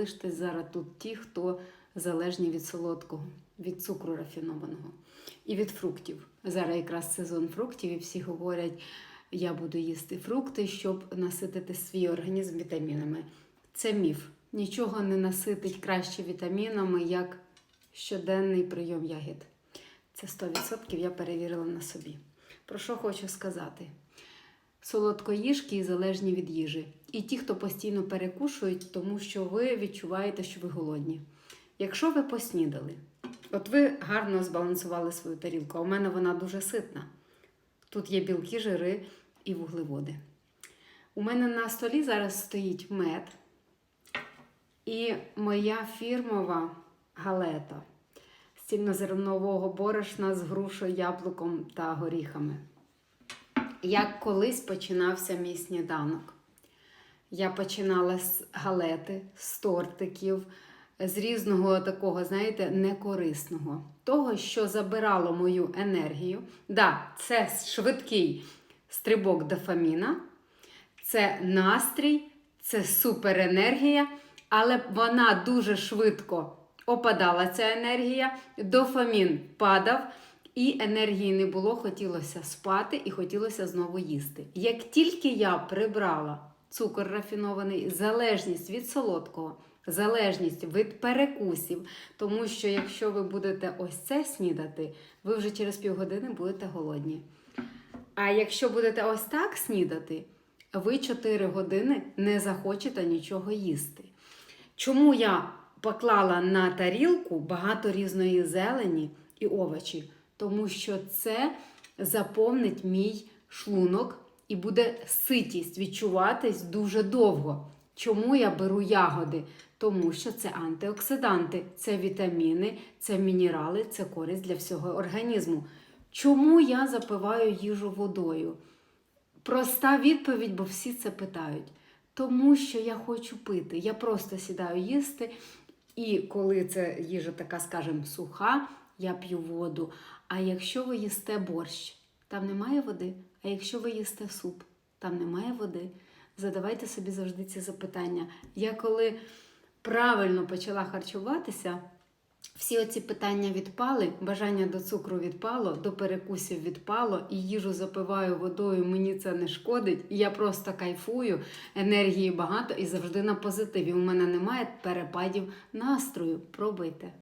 залиштесь зараз тут ті, хто залежні від солодкого, від цукру рафінованого і від фруктів. Зараз якраз сезон фруктів, і всі говорять, я буду їсти фрукти, щоб наситити свій організм вітамінами. Це міф. Нічого не наситить краще вітамінами, як щоденний прийом ягід. Це 100% я перевірила на собі. Про що хочу сказати? Солодкоїжки і залежні від їжі. І ті, хто постійно перекушують, тому що ви відчуваєте, що ви голодні. Якщо ви поснідали, от ви гарно збалансували свою тарілку, а у мене вона дуже ситна. Тут є білки, жири і вуглеводи. У мене на столі зараз стоїть мед і моя фірмова галета з цільнозернового борошна з грушою, яблуком та горіхами. Як колись починався мій сніданок. Я починала з галети, з тортиків, з різного такого, знаєте, некорисного. Того, що забирало мою енергію. Да, це швидкий стрибок дофаміна, це настрій, це суперенергія, але вона дуже швидко опадала ця енергія, дофамін падав. І енергії не було, хотілося спати і хотілося знову їсти. Як тільки я прибрала цукор рафінований, залежність від солодкого, залежність від перекусів, тому що якщо ви будете ось це снідати, ви вже через півгодини будете голодні. А якщо будете ось так снідати, ви 4 години не захочете нічого їсти. Чому я поклала на тарілку багато різної зелені і овочі? Тому що це заповнить мій шлунок і буде ситість відчуватись дуже довго. Чому я беру ягоди? Тому що це антиоксиданти, це вітаміни, це мінерали, це користь для всього організму. Чому я запиваю їжу водою? Проста відповідь, бо всі це питають. Тому що я хочу пити. Я просто сідаю їсти, і коли це їжа така, скажімо, суха, я п'ю воду. А якщо ви їсте борщ, там немає води. А якщо ви їсте суп, там немає води. Задавайте собі завжди ці запитання. Я коли правильно почала харчуватися, всі оці питання відпали, бажання до цукру відпало, до перекусів відпало, і їжу запиваю водою, мені це не шкодить. І я просто кайфую, енергії багато і завжди на позитиві. У мене немає перепадів настрою. Пробуйте.